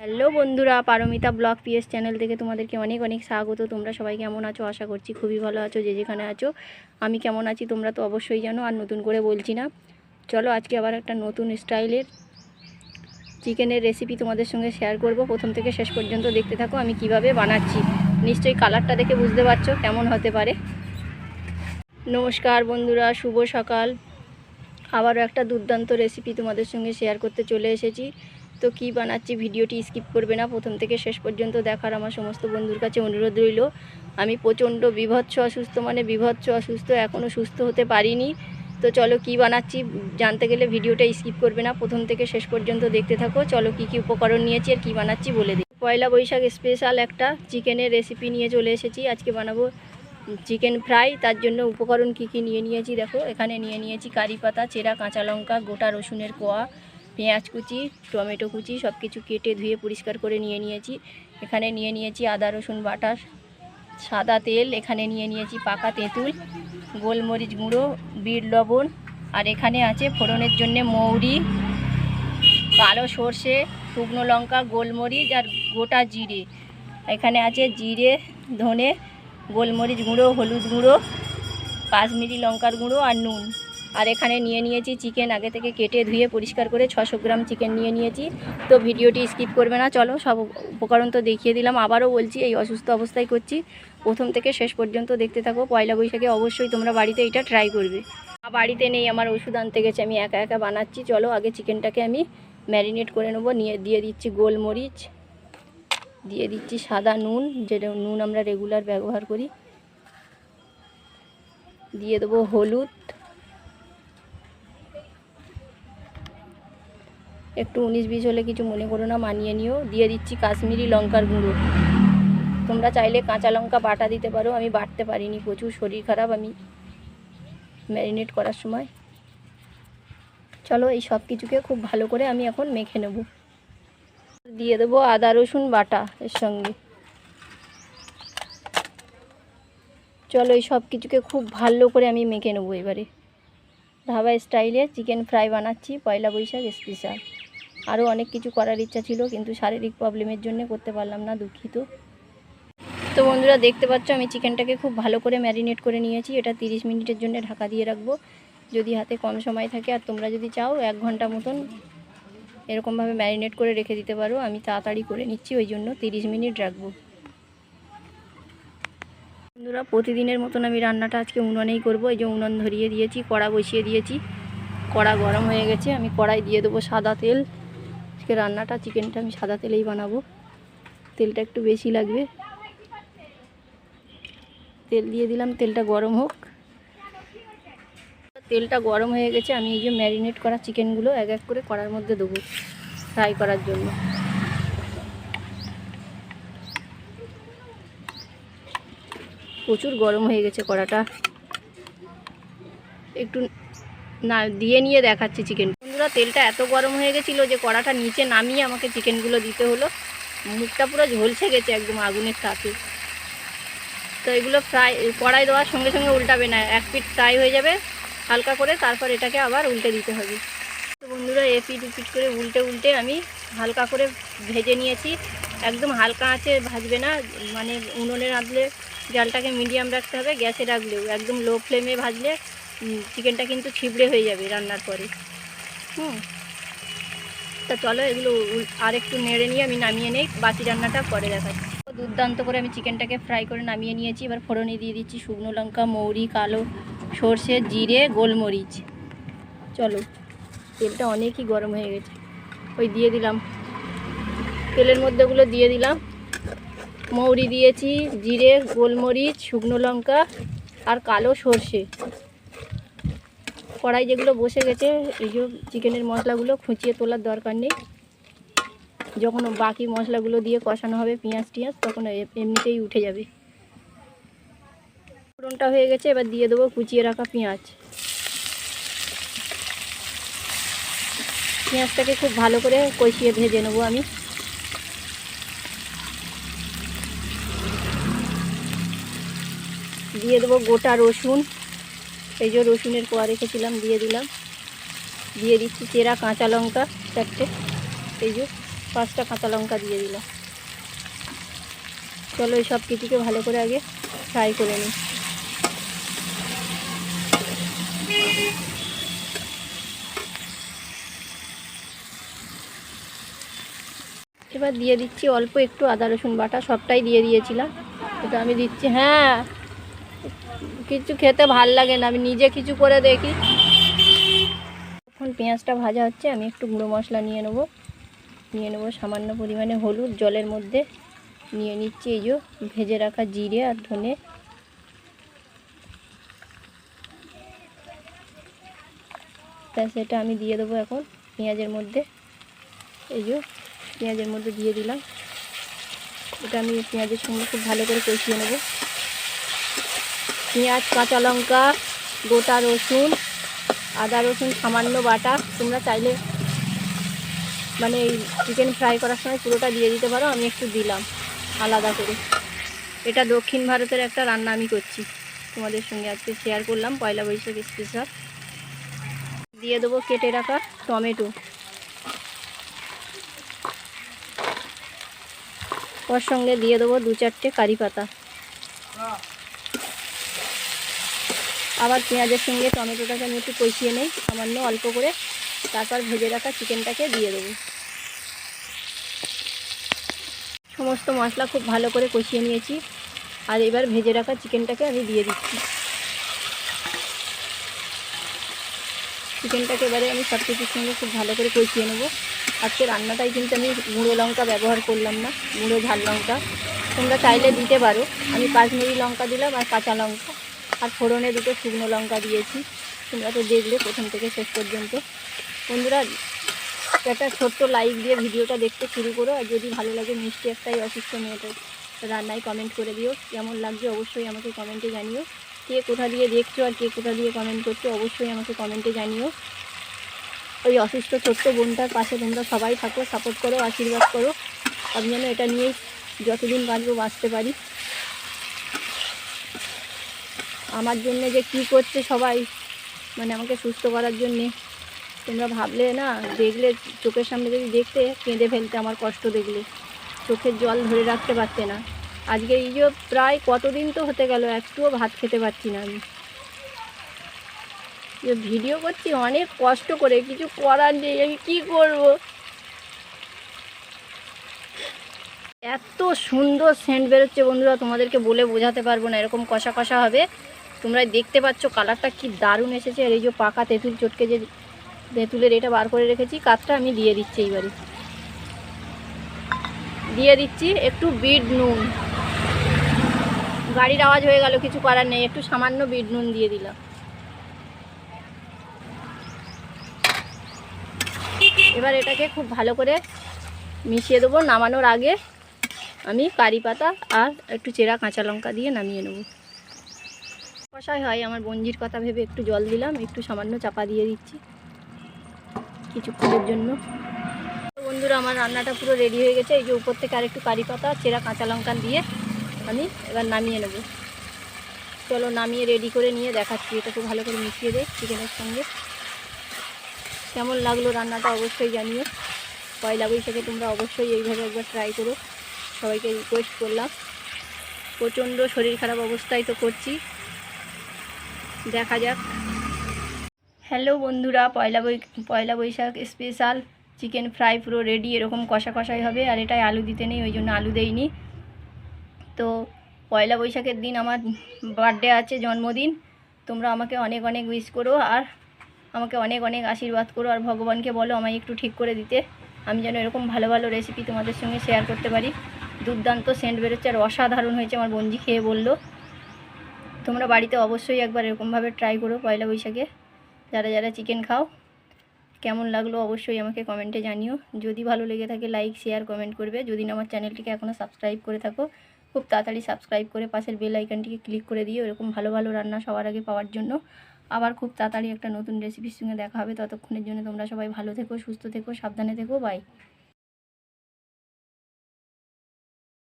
Hello বন্ধুরা, Paromita blog PS channel থেকে তোমাদেরকে অনেক অনেক স্বাগত। তোমরা সবাই কেমন আছো? আশা করছি খুবই ভালো আছো, যে যেখানে আছো। আমি কেমন আছি তোমরা তো অবশ্যই জানো, আর নতুন করে বলছি না। চলো আজকে আবার একটা নতুন স্টাইলের চিকেনের রেসিপি তোমাদের সঙ্গে শেয়ার করব। প্রথম থেকে শেষ পর্যন্ত দেখতে থাকো, আমি কীভাবে বানাচ্ছি। নিশ্চয়ই কালারটা দেখে বুঝতে পারছ, কেমন হতে পারে। নমস্কার বন্ধুরা, শুভ সকাল। আবারও একটা দুর্দান্ত রেসিপি তোমাদের সঙ্গে শেয়ার করতে চলে এসেছি। তো কি বানাচ্ছি? ভিডিওটি স্কিপ করবে না। প্রথম থেকে শেষ পর্যন্ত দেখার আমার সমস্ত বন্ধুর কাছে অনুরোধ রইল। আমি প্রচণ্ড বিভৎস অসুস্থ মানে বিভৎস অসুস্থ এখনও সুস্থ হতে পারিনি। তো চলো কি বানাচ্ছি? জানতে গেলে ভিডিওটা স্কিপ করবে না। প্রথম থেকে শেষ পর্যন্ত দেখতে থাকো। চলো কি কি উপকরণ নিয়েছি আর কী বানাচ্ছি বলে দিই। পয়লা বৈশাখ স্পেশাল একটা চিকেনের রেসিপি নিয়ে চলে এসেছি। আজকে বানাবো চিকেন ফ্রাই। তার জন্য উপকরণ কি কি নিয়ে নিয়েছি দেখো। এখানে নিয়ে নিয়েছি কারি পাতা, চেরা, কাঁচা লঙ্কা, গোটা রসুনের কোয়া পেঁয়াজ কুচি, টমেটো কুচি সব কিছু কেটে ধুয়ে পরিষ্কার করে নিয়ে নিয়েছি। এখানে নিয়ে নিয়েছি আদা, রসুন, বাটা, সাদা তেল, এখানে নিয়ে নিয়েছি পাকা তেঁতুল, গোলমরিচ গুঁড়ো, বিট লবণ, আর এখানে আছে ফোড়নের জন্য মৌরি, কালো সর্ষে, শুকনো লঙ্কা, গোলমরিচ আর গোটা জিরে। এখানে আছে জিরে, ধনে, গোলমরিচ গুঁড়ো, হলুদ গুঁড়ো, কাশ্মীরি লঙ্কার গুঁড়ো আর নুন। আর এখানে নিয়ে নিয়েছি চিকেন, আগে থেকে কেটে ধুয়ে পরিষ্কার করে ছশো গ্রাম চিকেন নিয়ে নিয়েছি। তো ভিডিওটি স্কিপ করবে না, চলো সব উপকরণ তো দেখিয়ে দিলাম। আবারও বলছি, এই অসুস্থ অবস্থায় করছি। প্রথম থেকে শেষ পর্যন্ত দেখতে থাকো, পয়লা বৈশাখে অবশ্যই তোমরা বাড়িতে এটা ট্রাই করবে। বাড়িতে নেই, আমার ওষুধ আনতে গেছে, আমি একা একা বানাচ্ছি। চলো আগে চিকেনটাকে আমি ম্যারিনেট করে নেব, নিয়ে দিয়ে দিচ্ছি গোলমরিচ, দিয়ে দিচ্ছি সাদা নুন, যেটা নুন আমরা রেগুলার ব্যবহার করি। দিয়ে দেবো হলুদ একটু উনিশ বিশ হলে কিছু মনে করো না, মানিয়ে নিও। দিয়ে দিচ্ছি কাশ্মীরি লঙ্কার গুঁড়ো। তোমরা চাইলে কাঁচা লঙ্কা বাটা দিতে পারো, আমি বাটতে পারিনি, প্রচুর শরীর খারাপ আমি ম্যারিনেট করার সময়। চলো এই সব কিছুকে খুব ভালো করে আমি এখন মেখে নেব। দিয়ে দেবো আদা, রসুন, বাটা এর সঙ্গে। চলো এই সব কিছুকে খুব ভালো করে আমি মেখে নেব এবারে। ধাবা স্টাইলে চিকেন ফ্রাই বানাচ্ছি, পয়লা বৈশাখ স্পেশাল আরও অনেক কিছু করার ইচ্ছা ছিল, কিন্তু শারীরিক প্রবলেমের জন্য করতে পারলাম না, দুঃখিত। তো বন্ধুরা, দেখতে পাচ্ছ আমি চিকেনটাকে খুব ভালো করে ম্যারিনেট করে নিয়েছি। এটা তিরিশ মিনিটের জন্য ঢাকা দিয়ে রাখব। যদি হাতে কম সময় থাকে আর তোমরা যদি চাও, এক ঘণ্টা মতন এরকমভাবে ম্যারিনেট করে রেখে দিতে পারো। আমি তাড়াতাড়ি করে নিচ্ছি, ওই জন্য তিরিশ মিনিট রাখব। বন্ধুরা, প্রতিদিনের মতন আমি রান্নাটা আজকে উনুনেই করব। এই যে উনুন ধরিয়ে দিয়েছি, কড়া বসিয়ে দিয়েছি। কড়া গরম হয়ে গেছে, আমি কড়াই দিয়ে দেবো সাদা তেল। আজকে রান্নাটা চিকেনটা আমি সাদা তেলেই বানাবো। তেলটা একটু বেশি লাগবে। তেল দিয়ে দিলাম, তেলটা গরম হোক। তেলটা গরম হয়ে গেছে, আমি এই যে ম্যারিনেট করা চিকেনগুলো এক এক করে কড়ার মধ্যে দেবো ফ্রাই করার জন্য। প্রচুর গরম হয়ে গেছে কড়াটা। একটু না, দিয়ে নিয়ে দেখাচ্ছি চিকেন বন্ধুরা তেলটা এত গরম হয়ে গেছিল যে কড়াটা নিচে নামিয়ে আমাকে চিকেনগুলো দিতে হলো। মুখটা পুরো ঝলসে গেছে একদম আগুনের তাপে। তো এগুলো ফ্রাই, কড়াই দেওয়ার সঙ্গে সঙ্গে উল্টাবে না, এক পিট ফ্রাই হয়ে যাবে হালকা করে, তারপর এটাকে আবার উল্টে দিতে হবে। তো বন্ধুরা, এ পিট উপিট করে উল্টে উল্টে আমি হালকা করে ভেজে নিয়েছি। একদম হালকা আঁচে ভাজবে না মানে উনুনে রাঁধলে জালটাকে মিডিয়াম রাখতে হবে, গ্যাসে রাখলেও। একদম লো ফ্লেমে ভাজলে চিকেনটা কিন্তু ছিবড়ে হয়ে যাবে রান্নার পরে। হুম। তা চলো এগুলো আর একটু নেড়ে নিয়ে আমি নামিয়ে নেই, বাকি রান্নাটা পরে দেখাচ্ছি। দুর্দান্ত করে আমি চিকেনটাকে ফ্রাই করে নামিয়ে নিয়েছি, এবার ফোড়নে দিয়ে দিচ্ছি শুকনো লঙ্কা, মৌরি, কালো সর্ষে, জিরে, গোলমরিচ। চলো, তেলটা অনেকই গরম হয়ে গেছে। ওই দিয়ে দিলাম। তেলের মধ্যে ওগুলো দিয়ে দিলাম। মৌরি দিয়েছি, জিরে, গোলমরিচ, শুকনো লঙ্কা আর কালো সর্ষে। কড়াই যেগুলো বসে গেছে, এই যে চিকেনের মশলাগুলো খুঁচিয়ে তোলার দরকার নেই। যখন বাকি মশলাগুলো দিয়ে কষানো হবে পেঁয়াজ টিয়াজ, তখন এমনিতেই উঠে যাবে। ফোড়নটা হয়ে গেছে, এবার দিয়ে দেবো কুচিয়ে রাখা পেঁয়াজ। পেঁয়াজটাকে খুব ভালো করে কষিয়ে ভেজে নেব আমি। দিয়ে দেবো গোটা রসুন। এই যে রসুনের কোয়া রেখেছিলাম, দিয়ে দিলাম। দিয়ে দিচ্ছি চেরা কাঁচা লঙ্কা চারটে। এই যে পাঁচটা কাঁচা লঙ্কা দিয়ে দিলাম। চলো এই সব কিছুকে ভালো করে আগে ফ্রাই করে নিই। এবার দিয়ে দিচ্ছি অল্প একটু আদা রসুন বাটা, সবটাই দিয়ে দিয়েছিলাম। এটা আমি দিচ্ছি হ্যাঁ। কিছু খেতে ভালো লাগে না, আমি নিজে কিছু করে দেখি। এখন পেঁয়াজটা ভাজা হচ্ছে, আমি একটু গুঁড়ো মশলা নিয়ে নেব। নিয়ে নেব সামান্য পরিমাণে হলুদ, জলের মধ্যে। নিয়ে নিচ্ছি এই যে ভেজে রাখা জিরে আর ধনে। তা সেটা আমি দিয়ে দেবো এখন পেঁয়াজের মধ্যে। এই যে পেঁয়াজের মধ্যে দিয়ে দিলাম। এটা আমি পেঁয়াজের সঙ্গে খুব ভালো করে কষিয়ে নেব। পেঁয়াজ, কাঁচা লঙ্কা, গোটা রসুন, আদা রসুন, সামান্য বাটা। তোমরা চাইলে মানে এই চিকেন ফ্রাই করার সময় পুরোটা দিয়ে দিতে পারো, আমি একটু দিলাম আলাদা করে। এটা দক্ষিণ ভারতের একটা রান্না আমি করছি। তোমাদের সঙ্গে আজকে শেয়ার করলাম, পয়লা বৈশাখ স্পেশাল দিয়ে দেবো কেটে রাখা টমেটো। ওর সঙ্গে দিয়ে দেবো দু চারটে কারি পাতা। আবার পেঁয়াজের সঙ্গে টমেটোটাকে আমি একটু কষিয়ে নেই, সামান্য অল্প করে। তারপর ভেজে রাখা চিকেনটাকে দিয়ে দেবো। সমস্ত মশলা খুব ভালো করে কষিয়ে নিয়েছি। আর এবার ভেজে রাখা চিকেনটাকে আমি দিয়ে দিচ্ছি। চিকেনটাকে এবারে আমি সব কিছুর সঙ্গে খুব ভালো করে কষিয়ে নেব। আজকে রান্নাটাই কিন্তু আমি গুঁড়ো লঙ্কা ব্যবহার করলাম না, গুঁড়ো ঝাল লঙ্কা। তোমরা চাইলে দিতে পারো। আমি কাশ্মীরি লঙ্কা দিলাম আর কাঁচা লঙ্কা। আর ফোড়নে দুটো শুকনো লঙ্কা দিয়েছি। তোমরা তো দেখলে প্রথম থেকে শেষ পর্যন্ত। বন্ধুরা, একটা ছোট্ট লাইক দিয়ে ভিডিওটা দেখতে শুরু করো, আর যদি ভালো লাগে মিষ্টি একটাই অসুস্থ মেয়েটা রান্নায় কমেন্ট করে দিও। কেমন লাগছে অবশ্যই আমাকে কমেন্টে জানিও। কে কোথা দিয়ে দেখছ আর কে কোথা দিয়ে কমেন্ট করছ অবশ্যই আমাকে কমেন্টে জানিও। ওই অসুস্থ ছোট্ট বোনটার পাশে তোমরা সবাই থাকো সাপোর্ট করো, আশীর্বাদ করো। আমি যেন এটা নিয়েই যতদিন বাঁচবো বাঁচতে পারি। আমার জন্য যে কি করছে সবাই মানে আমাকে সুস্থ করার জন্যে। তোমরা ভাবলে না, দেখলে, চোখের সামনে যদি দেখতে, কেঁদে ফেলতে আমার কষ্ট দেখলে। চোখের জল ধরে রাখতে পারতে না। আজকে এই যে প্রায় কতদিন তো হতে গেল, একটুও ভাত খেতে পারছি না আমি। যে ভিডিও করছি, অনেক কষ্ট করে, কিছু করার নেই, আমি কী করব? এত সুন্দর সেন্ট বেরোচ্ছে বন্ধুরা, তোমাদেরকে বলে বোঝাতে পারব না, এরকম কষা কষা হবে। তোমরা দেখতে পাচ্ছ কালারটা কি দারুণ এসেছে। আর এই যে পাকা তেঁতুল চটকে যে তেঁতুলের এটা বার করে রেখেছি কাঠটা আমি দিয়ে দিচ্ছি এইবারে। দিয়ে দিচ্ছি একটু বিট নুন। গাড়ির আওয়াজ হয়ে গেল, কিছু করার নেই, একটু সামান্য বিট নুন দিয়ে দিলাম। এবার এটাকে খুব ভালো করে মিশিয়ে দেবো। নামানোর আগে আমি কারি পাতা আর একটু চেরা কাঁচা লঙ্কা দিয়ে নামিয়ে নেব। কষাই হয়, আমার বঞ্জির কথা ভেবে একটু জল দিলাম, একটু সামান্য চাপা দিয়ে দিচ্ছি কিছুক্ষণের জন্য। বন্ধুরা, আমার রান্নাটা পুরো রেডি হয়ে গেছে। এই যে উপর থেকে আর একটু কারি পাতা, চেরা কাঁচা লঙ্কা দিয়ে আমি এবার নামিয়ে নেব। চলো নামিয়ে রেডি করে নিয়ে দেখাচ্ছি। এটা খুব ভালো করে মিশিয়ে দেয় চিকেনের সঙ্গে। কেমন লাগল রান্নাটা অবশ্যই জানিও। পয়লা বৈশাখে তোমরা অবশ্যই এইভাবে একবার ট্রাই করো। সবাইকে রিকোয়েস্ট করলাম। প্রচণ্ড শরীর খারাপ অবস্থায় তো করছি। দেখা যাক। হ্যালো বন্ধুরা, পয়লা বৈ, Poila Baishakh special chicken fry পুরো রেডি এরকম কষা কষাই হবে, আর এটাই আলু দিতে নেই, ওই জন্য আলু দেইনি। তো পয়লা বৈশাখের দিন আমার বার্থডে আছে, জন্মদিন। তোমরা আমাকে অনেক অনেক উইশ করো, আর আমাকে অনেক অনেক আশীর্বাদ করো, আর ভগবানকে বলো আমায় একটু ঠিক করে দিতে। আমি যেন এরকম ভালো ভালো রেসিপি তোমাদের সঙ্গে শেয়ার করতে পারি। দুর্দান্ত সেন্ট বেরোচ্ছে আর অসাধারণ হয়েছে আমার বঞ্জি খেয়ে বলল। তোমরা বাড়িতে অবশ্যই একবার এরকমভাবে ট্রাই করো পয়লা বৈশাখে। যারা যারা চিকেন খাও, কেমন লাগল অবশ্যই আমাকে কমেন্টে জানিও। যদি ভালো লেগে থাকে লাইক শেয়ার কমেন্ট করবে। যদি না, আমার চ্যানেলটিকে এখনও সাবস্ক্রাইব করে থাকো, খুব তাড়াতাড়ি সাবস্ক্রাইব করে পাশের বেল আইকনটিকে ক্লিক করে দিও, এরকম ভালো ভালো রান্না সবার আগে পাওয়ার জন্য। আবার খুব তাড়াতাড়ি একটা নতুন রেসিপির সঙ্গে দেখা হবে, ততক্ষণের জন্য তোমরা সবাই ভালো থেকো, সুস্থ থেকো, সাবধানে থেকো বাই